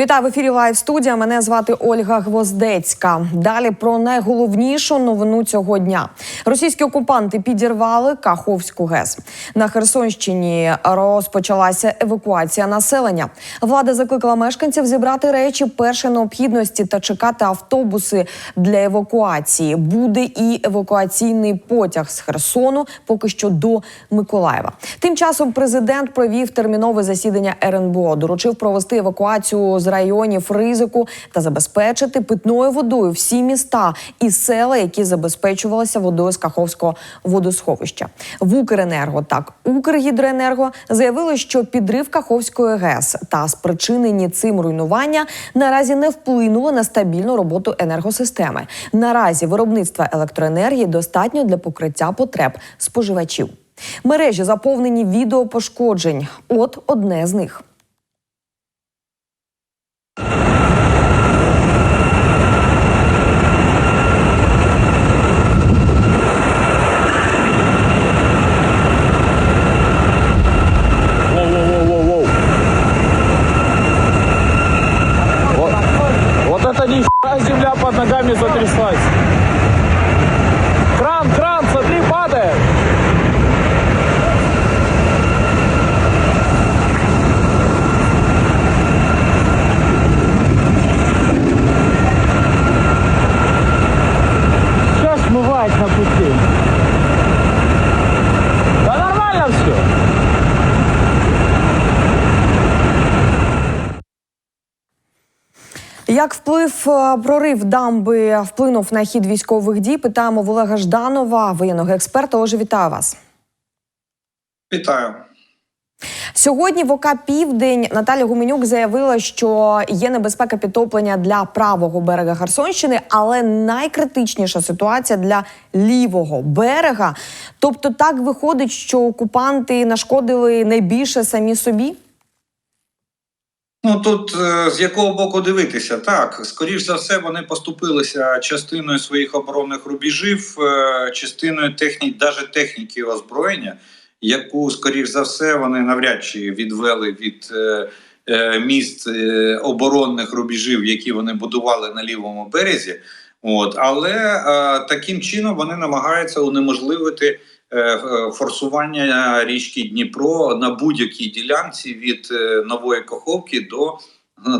Вітаю в ефірі Лайв студія. Мене звати Ольга Гвоздецька. Далі про найголовнішу новину цього дня. Російські окупанти підірвали Каховську ГЕС. На Херсонщині розпочалася евакуація населення. Влада закликала мешканців зібрати речі першої необхідності та чекати автобуси для евакуації. Буде і евакуаційний потяг з Херсону, поки що до Миколаєва. Тим часом президент провів термінове засідання РНБО, доручив провести евакуацію з районів ризику та забезпечити питною водою всі міста і села, які забезпечувалися водою з Каховського водосховища. В Укренерго так Укргідроенерго заявили, що підрив Каховської ГЕС та спричинені цим руйнування наразі не вплинули на стабільну роботу енергосистеми. Наразі виробництва електроенергії достатньо для покриття потреб споживачів. Мережі заповнені відеопошкоджень. От одне з них. you Як вплив е, прорив дамби вплинув на хід військових дій? Питаємо в Олега Жданова, воєнного експерта. Отже, вітаю вас. Вітаю. Сьогодні в ОК Південь Наталя Гуменюк заявила, що є небезпека підтоплення для правого берега Херсонщини, але найкритичніша ситуація для лівого берега. Тобто, так виходить, що окупанти нашкодили найбільше самі собі. Ну тут е, з якого боку дивитися? Так, скоріш за все, вони поступилися частиною своїх оборонних рубежів, е, частиною техніки, навіть техніки озброєння, яку, скоріш за все, вони навряд чи відвели від е, міст оборонних рубежів, які вони будували на лівому березі. От, але таким чином вони намагаються унеможливити форсування річки Дніпро на будь-якій ділянці від е, Нової Каховки до,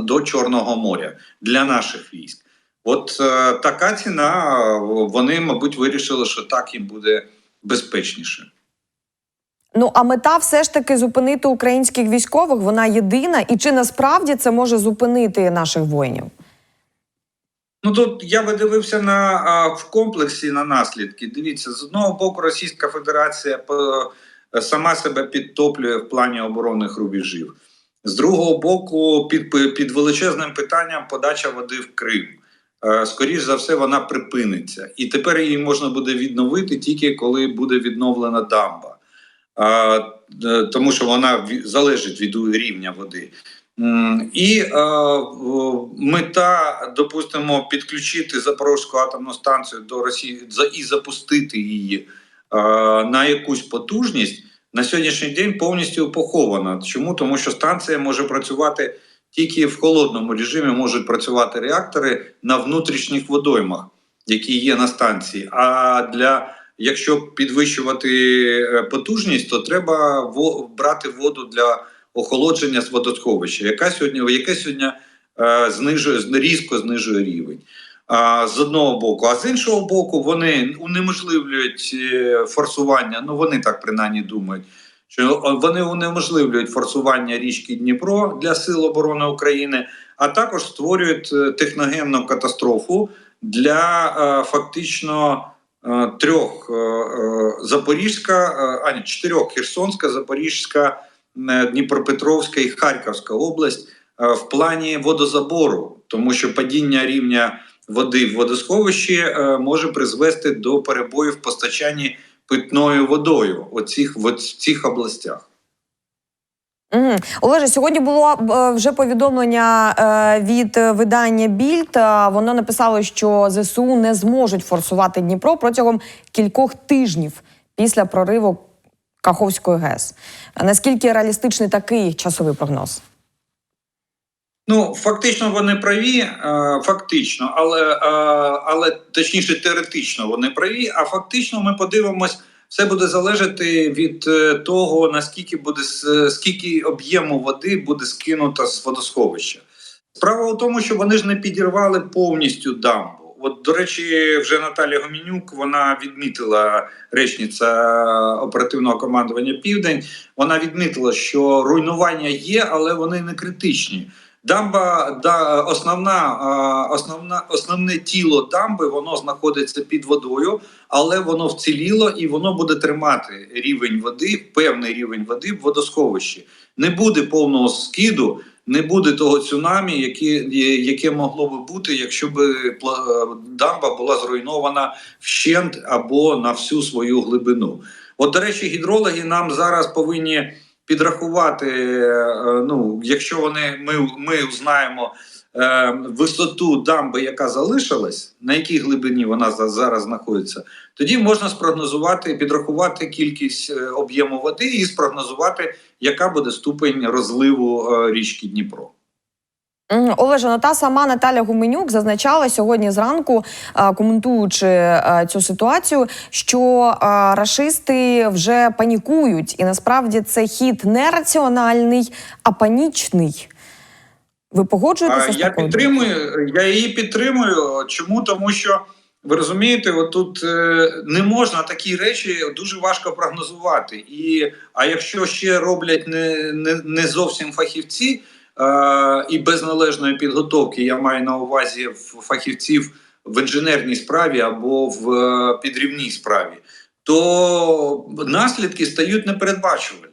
до Чорного моря для наших військ. От е, така ціна. е, Вони, мабуть, вирішили, що так їм буде безпечніше. Ну а мета все ж таки зупинити українських військових. Вона єдина. І чи насправді це може зупинити наших воїнів? Ну тут я би дивився на в комплексі на наслідки. Дивіться, з одного боку, Російська Федерація по, сама себе підтоплює в плані оборонних рубежів. З другого боку, під, під величезним питанням подача води в Крим. Е, Скоріш за все, вона припиниться, і тепер її можна буде відновити тільки коли буде відновлена дамба, е, тому що вона залежить від рівня води. І е, мета, допустимо, підключити Запорізьку атомну станцію до Росії за- і запустити її е, на якусь потужність на сьогоднішній день повністю похована. Чому? Тому що станція може працювати тільки в холодному режимі, можуть працювати реактори на внутрішніх водоймах, які є на станції. А для якщо підвищувати е, потужність, то треба брати воду для охолодження з водосховища, яка сьогодні, яке сьогодні е, знижує різко знижує рівень. З одного боку, а з іншого боку, вони унеможливлюють е, форсування. Ну вони так принаймні думають, що вони унеможливлюють форсування річки Дніпро для сил оборони України, а також створюють е, техногенну катастрофу для е, фактично трьох Запорізька, а ні, чотирьох Херсонська, Запорізька, Дніпропетровська і Харківська область е, в плані водозабору, тому що падіння рівня води в водосховищі е, може призвести до перебоїв в постачанні питною водою у цих, в цих областях. Угу. Олеже, сьогодні було е, вже повідомлення від видання Більд. Воно написало, що ЗСУ не зможуть форсувати Дніпро протягом кількох тижнів після прориву Каховської ГЕС. Наскільки реалістичний такий часовий прогноз? Ну, фактично вони праві, е, фактично, але, е, але точніше, теоретично вони праві. А фактично ми подивимось, все буде залежати від е, того, наскільки буде скільки об'єму води буде скинуто з водосховища. Справа у тому, що вони ж не підірвали повністю дамбу. От, до речі, вже Наталія Гомінюк вона відмітила речниця оперативного командування Південь. Вона відмітила, що руйнування є, але вони не критичні. Дамба, да, основна, основна, основне тіло дамби воно знаходиться під водою, але воно вціліло і воно буде тримати рівень води, певний рівень води в водосховищі. Не буде повного скиду, не буде того цунамі, яке, яке могло би бути, якщо б дамба була зруйнована вщент або на всю свою глибину. От, до речі, гідрологи нам зараз повинні підрахувати. е, Ну, якщо вони ми, ми знаємо е, висоту дамби, яка залишилась, на якій глибині вона за- зараз знаходиться, тоді можна спрогнозувати, підрахувати кількість е, об'єму води і спрогнозувати, яка буде ступень розливу річки Дніпро. М, Олеже, ну та сама Наталя Гуменюк зазначала сьогодні зранку, коментуючи цю ситуацію, що рашисти вже панікують, і насправді це хід не раціональний, а панічний. Ви погоджуєтеся з Я такою? підтримую, я її підтримую. Чому? Тому що ви розумієте, отут е, не можна такі речі дуже важко прогнозувати. І а якщо ще роблять не, не, не зовсім фахівці і без належної підготовки, я маю на увазі фахівців в інженерній справі або в е, підрівній справі, то наслідки стають непередбачувальні.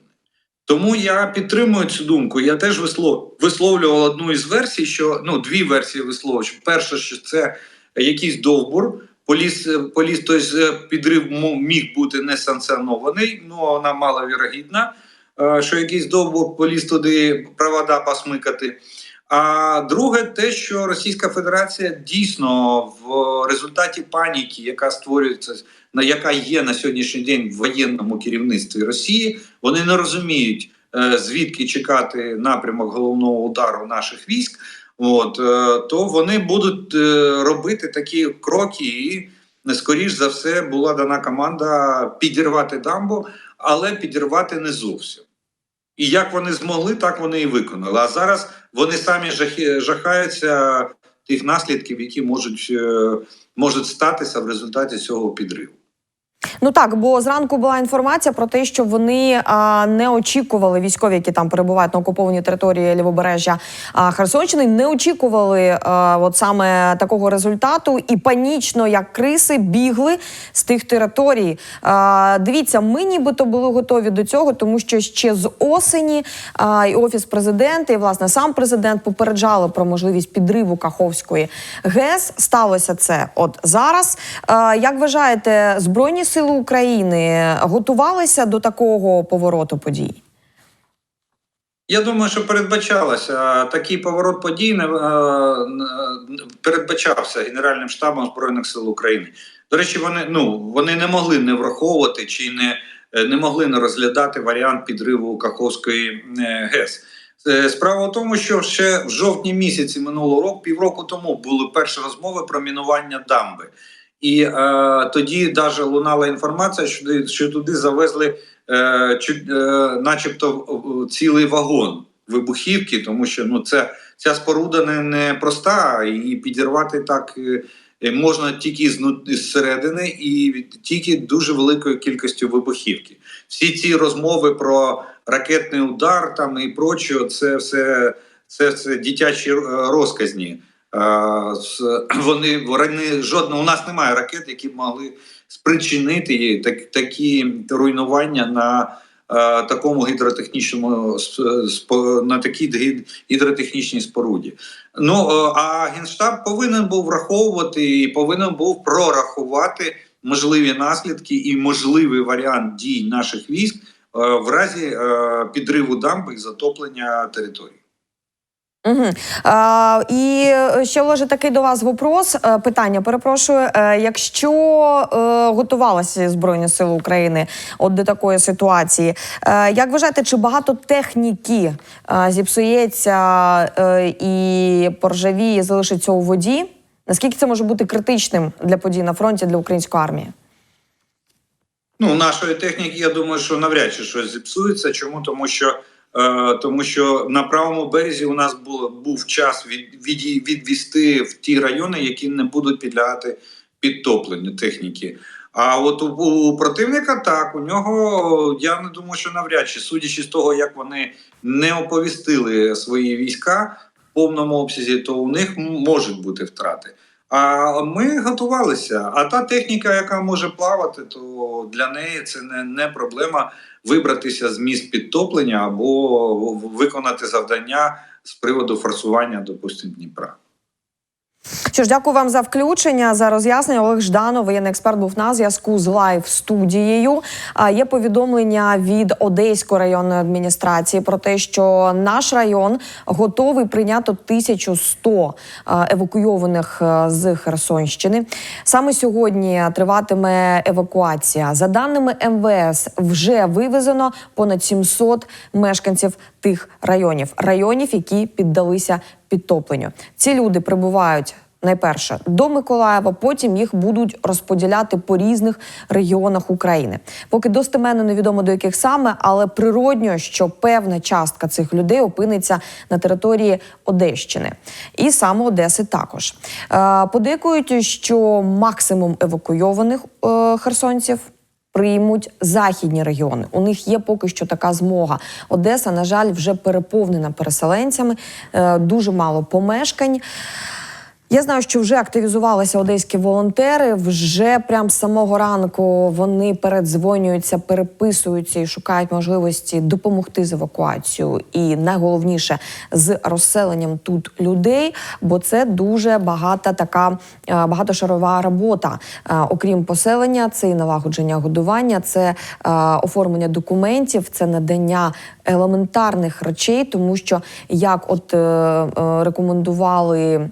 Тому я підтримую цю думку. Я теж вислов... висловлював одну із версій, що ну дві версії висловлював. Що Перше, що це якийсь довбур. Поліс, поліс тобто підрив міг бути несанкціонований, ну вона маловірогідна, е, що якийсь довбур поліз туди провода посмикати. А друге, те, що Російська Федерація дійсно в результаті паніки, яка створюється, на яка є на сьогоднішній день в воєнному керівництві Росії, вони не розуміють, е, звідки чекати напрямок головного удару наших військ. От е, то вони будуть е, робити такі кроки, і скоріш за все була дана команда підірвати дамбу, але підірвати не зовсім. І як вони змогли, так вони і виконали. А зараз вони самі жахаються тих наслідків, які можуть, е, можуть статися в результаті цього підриву. Ну так, бо зранку була інформація про те, що вони а, не очікували військові, які там перебувають на окупованій території лівобережжя а, Херсонщини, не очікували а, от саме такого результату і панічно, як криси, бігли з тих територій. А, дивіться, ми нібито були готові до цього, тому що ще з осені а, і офіс президента, і власне сам президент попереджали про можливість підриву Каховської ГЕС. Сталося це от зараз. А, як вважаєте, збройні сили України готувалися до такого повороту подій? Я думаю, що передбачалося такий поворот подій не, передбачався Генеральним штабом Збройних сил України. До речі, вони ну вони не могли не враховувати чи не, не могли не розглядати варіант підриву Каховської е, ГЕС. Е, Справа в тому, що ще в жовтні місяці минулого року, півроку тому, були перші розмови про мінування дамби. І е, тоді навіть лунала інформація, що, що туди завезли е, чуть, е, начебто цілий вагон вибухівки, тому що ну це ця споруда не, не проста, і підірвати так е, е, можна тільки зну- зсередини і тільки дуже великою кількістю вибухівки. Всі ці розмови про ракетний удар там і прочого, це все це, це дитячі е, розказні. Вони вони жодного у нас немає ракет, які б могли спричинити так, такі руйнування на е, такому гідротехнічному на такій гідротехнічній споруді. Ну а генштаб повинен був враховувати і повинен був прорахувати можливі наслідки і можливий варіант дій наших військ е, в разі е, підриву дамби і затоплення території. Угу. А, і е, ще Олеже, такий до вас вопрос. е, Питання перепрошую. Е, Якщо готувалися Збройні Сили України от до такої ситуації, як вважаєте, чи багато техніки зіпсується і поржавіє, залишиться у воді? Наскільки це може бути критичним для подій на фронті для української армії? Ну, нашої техніки, я думаю, що навряд чи щось зіпсується. Чому? Тому що, тому що на правому березі у нас було, був час від, від, відвести в ті райони, які не будуть підлягати підтопленню техніки. А от у, у противника так, у нього я не думаю, що навряд чи, судячи з того, як вони не оповістили свої війська в повному обсязі, то у них можуть бути втрати. А ми готувалися. А та техніка, яка може плавати, то для неї це не, не проблема вибратися з місць підтоплення або виконати завдання з приводу форсування, допустимо, Дніпра. Що ж, дякую вам за включення за роз'яснення. Олег Жданов, воєнний експерт, був на зв'язку з лайв студією. А є повідомлення від Одеської районної адміністрації про те, що наш район готовий прийняти 1100 е, евакуйованих з Херсонщини. Саме сьогодні триватиме евакуація. За даними МВС, вже вивезено понад 700 мешканців тих районів, районів, які піддалися підтопленню. Ці люди прибувають. Найперше до Миколаєва, потім їх будуть розподіляти по різних регіонах України. Поки достеменно невідомо до яких саме, але природньо, що певна частка цих людей опиниться на території Одещини і саме Одеси також. Е, Подейкують, що максимум евакуйованих е, херсонців приймуть західні регіони. У них є поки що така змога. Одеса, на жаль, вже переповнена переселенцями, е, дуже мало помешкань. Я знаю, що вже активізувалися одеські волонтери. Вже прям з самого ранку вони передзвонюються, переписуються і шукають можливості допомогти з евакуацією. І найголовніше з розселенням тут людей, бо це дуже багата така е, багатошарова робота. Е, Окрім поселення, це і налагодження годування, це е, оформлення документів, це надання елементарних речей, тому що як от рекомендували е,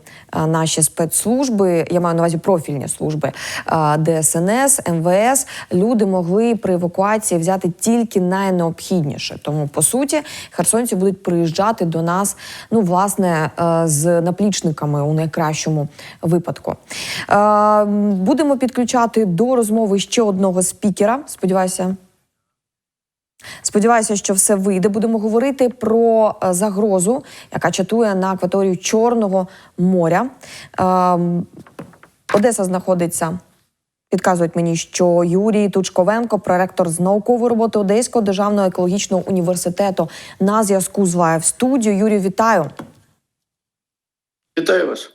наші спецслужби, я маю на увазі профільні служби ДСНС, МВС, люди могли при евакуації взяти тільки найнеобхідніше. Тому по суті херсонці будуть приїжджати до нас, ну власне, е, з наплічниками у найкращому випадку. Е, Будемо підключати до розмови ще одного спікера. Сподіваюся. Сподіваюся, що все вийде. Будемо говорити про е, загрозу, яка чатує на акваторію Чорного моря. Ем, Одеса знаходиться. Підказують мені, що Юрій Тучковенко, проректор з наукової роботи Одеського державного екологічного університету, на зв'язку з лайв студією. Юрій, вітаю. Вітаю вас.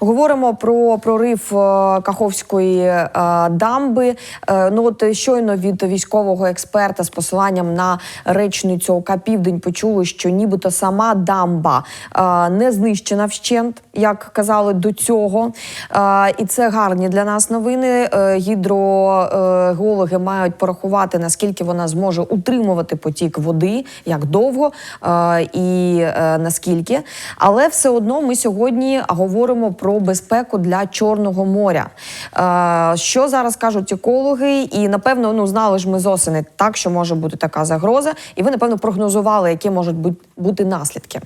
Говоримо про прорив е, Каховської е, дамби. Е, Ну от щойно від військового експерта з посиланням на речницю ОК Південь почули, що нібито сама дамба не знищена вщент, як казали до цього. І це гарні для нас новини. Е, Гідрогеологи мають порахувати наскільки вона зможе утримувати потік води, як довго і е, наскільки. Але все одно ми сьогодні говоримо про безпеку для Чорного моря. Що зараз кажуть екологи? І напевно, ну знали ж ми з осени так, що може бути така загроза, і ви напевно прогнозували, які можуть бути наслідки.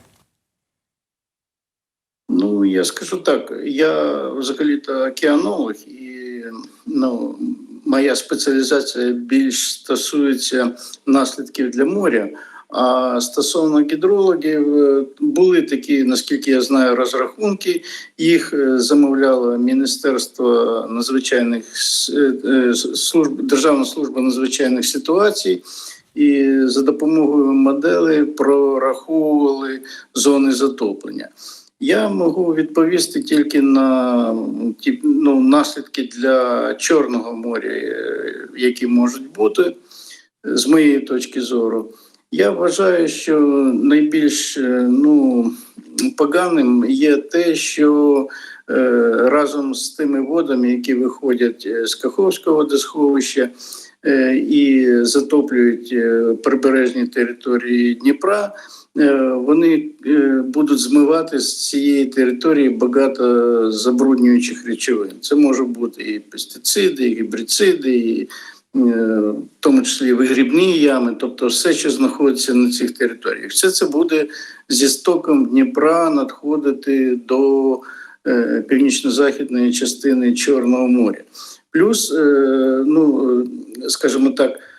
Ну, я скажу так, я взагалі-то океанолог, і ну, моя спеціалізація більш стосується наслідків для моря. А стосовно гідрологів, е, були такі, наскільки я знаю, розрахунки. Їх е, замовляло Міністерство надзвичайних е, служб, Державна служба надзвичайних ситуацій. І за допомогою моделей прораховували зони затоплення. Я можу відповісти тільки на ті ну, наслідки для Чорного моря, е, які можуть бути з моєї точки зору. Я вважаю, що найбільш е, ну, поганим є те, що е, разом з тими водами, які виходять е, з Каховського водосховища, е, і затоплюють прибережні території Дніпра, вони е, будуть змивати з цієї території багато забруднюючих речовин. Це може бути і пестициди, і гібрициди, і е, в тому числі вигрібні ями, тобто все, що знаходиться на цих територіях. Все це буде зі стоком Дніпра надходити до е, північно-західної частини Чорного моря. Плюс, е, ну е, скажімо так, е,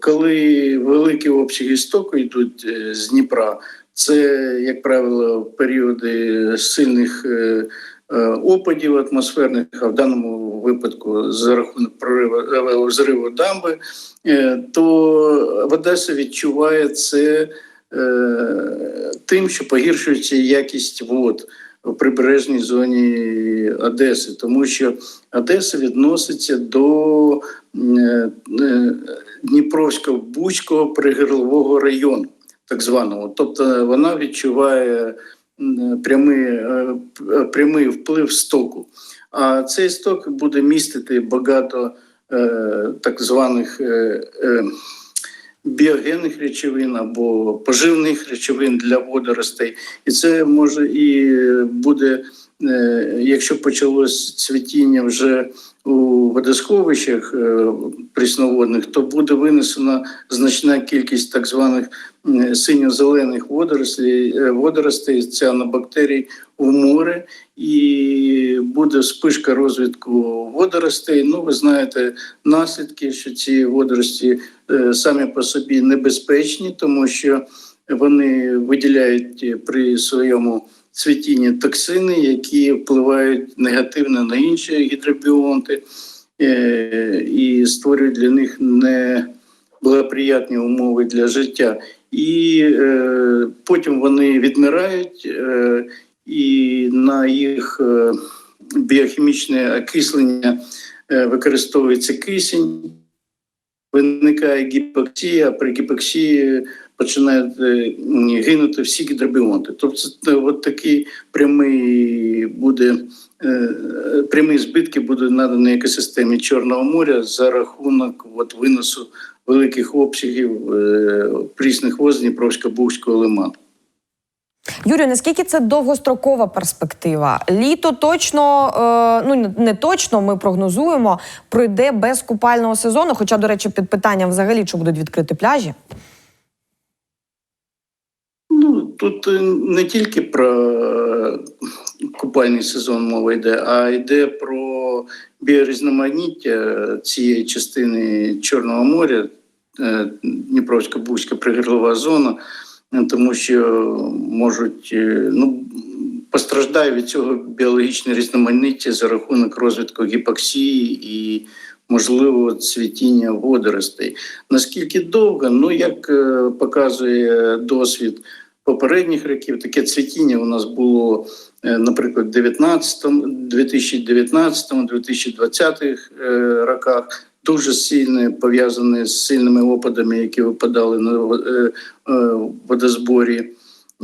коли великі обсяги стоку йдуть е, з Дніпра, це, як правило, періоди сильних е, е, опадів атмосферних, а в даному випадку за рахунок прориву е, зриву дамби, е, то в Одесі відчуває це е, тим, що погіршується якість вод в прибережній зоні Одеси, тому що Одеса відноситься до е, е, Дніпровсько-Бузького пригирлового району, так званого. Тобто вона відчуває прямий, е, прямий вплив стоку. А цей сток буде містити багато так званих біогенних речовин або поживних речовин для водоростей. І це може і буде, якщо почалось цвітіння вже у водосховищах е, прісноводних, то буде винесена значна кількість так званих синьо-зелених водорослей, е, водоростей, ціанобактерій в море, і буде спишка розвитку водоростей. Ну, ви знаєте наслідки, що ці водорості е, самі по собі небезпечні, тому що вони виділяють е, при своєму цвітінні токсини, які впливають негативно на інші гідробіонти е, і створюють для них неблагоприятні умови для життя. І е, потім вони відмирають, е, і на їх біохімічне окислення використовується кисень виникає гіпоксія, при гіпоксії починають е, гинути всі гідробіонти. Тобто це от такий прямий буде е, прямі збитки будуть надані екосистемі Чорного моря за рахунок от, виносу великих обсягів е, прісних воз Дніпровсько-Бузького лиману. Юрію, наскільки це довгострокова перспектива? Літо точно, е, ну не точно, ми прогнозуємо, пройде без купального сезону. Хоча, до речі, під питанням взагалі, чи будуть відкриті пляжі. Ну тут е, не тільки про е, купальний сезон мова йде, а йде про біорізноманіття цієї частини Чорного моря, е, Дніпровсько-Бузька пригирлова зона, тому що можуть е, ну. Постраждає від цього біологічне різноманіття за рахунок розвитку гіпоксії і можливо цвітіння водоростей. Наскільки довго? Ну як е, показує досвід попередніх років, таке цвітіння у нас було, е, наприклад, 19, 2019-2020 е, роках. Дуже сильне пов'язане з сильними опадами, які випадали на е, е, водозборі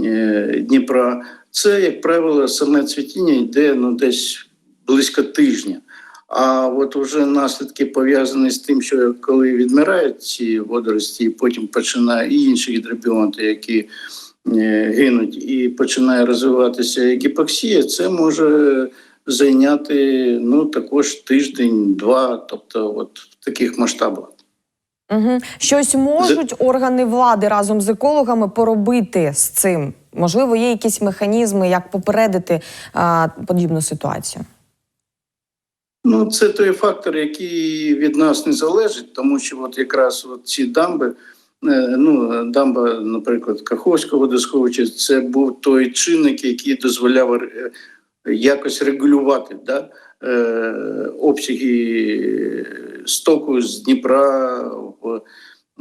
е, Дніпра. Це, як правило, саме цвітіння йде ну, десь близько тижня. А от уже наслідки пов'язані з тим, що коли відмирають ці водорості, і потім починає і інші гідробіонти, які гинуть, і починає розвиватися гіпоксія, це може зайняти ну також тиждень-два, тобто от в таких масштабах. Угу. Щось можуть органи влади разом з екологами поробити з цим. Можливо, є якісь механізми, як попередити а, подібну ситуацію. Ну, це той фактор, який від нас не залежить, тому що от якраз от ці дамби, е, ну дамба, наприклад, Каховського водосховища, це був той чинник, який дозволяв е, якось регулювати да, е, обсяги стоку з Дніпра в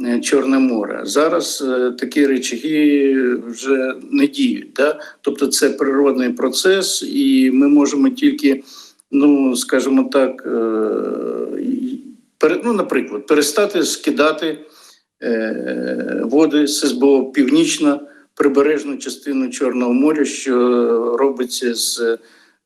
е, Чорне море. Зараз е, такі речаги вже не діють. Да? Тобто це природний процес, і ми можемо тільки ну скажімо так, ну, наприклад, перестати скидати води з СБО північна прибережну частину Чорного моря, що робиться з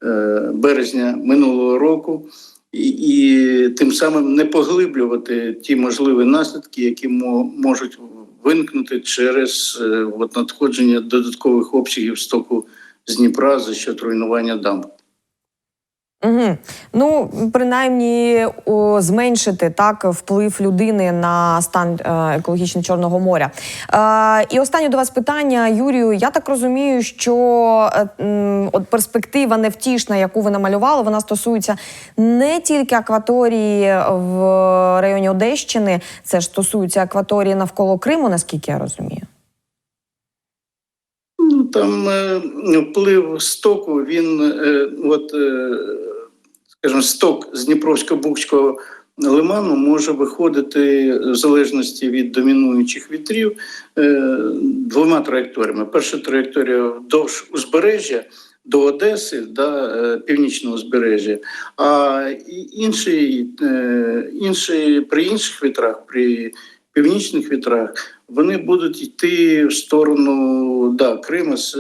е, березня минулого року. і, і тим самим не поглиблювати ті можливі наслідки, які мо- можуть виникнути через е, от, надходження додаткових обсягів стоку з Дніпра за счет руйнування дамб. Угу. Ну, принаймні, о, зменшити так вплив людини на стан е, екологічний Чорного моря. Е, і останнє до вас питання, Юрію. Я так розумію, що е, от перспектива невтішна, яку ви намалювали, вона стосується не тільки акваторії в районі Одещини, це ж стосується акваторії навколо Криму, наскільки я розумію. Ну там е, вплив стоку, він е, от, е, скажімо, сток з Дніпровсько-Бухського лиману може виходити в залежності від домінуючих вітрів е, двома траєкторіями. Перша траєкторія вдовж узбережжя. До Одеси, да, е, північного узбережжя, а інший, е, інший при інших вітрах, при північних вітрах, вони будуть йти в сторону да, Криму з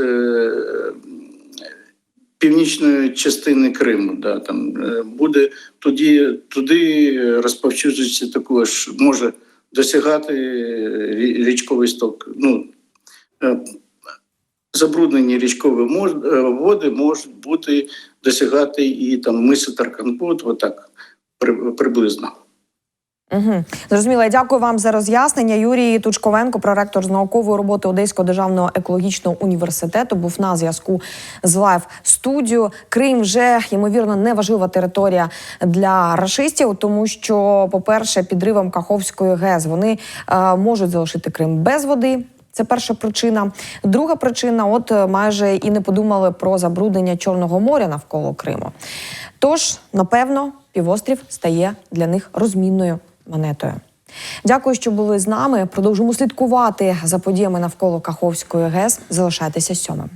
північної частини Криму. Да, там е, буде тоді туди розповсюджується також, може досягати рі- річковий сток. Ну, е, забруднені річкові е, води можуть бути досягати і там миси Тарканбут, отак при- приблизно. Угу. Зрозуміло, дякую вам за роз'яснення. Юрій Тучковенко, проректор з наукової роботи Одеського державного екологічного університету, був на зв'язку з лайв студією. Крим вже ймовірно неважлива територія для рашистів, тому що, по-перше, підривом Каховської ГЕС вони е, можуть залишити Крим без води. Це перша причина. Друга причина: от е, майже і не подумали про забруднення Чорного моря навколо Криму. Тож, напевно, півострів стає для них розмінною монетою. Дякую, що були з нами. Продовжимо слідкувати за подіями навколо Каховської ГЕС. Залишайтеся сьомим.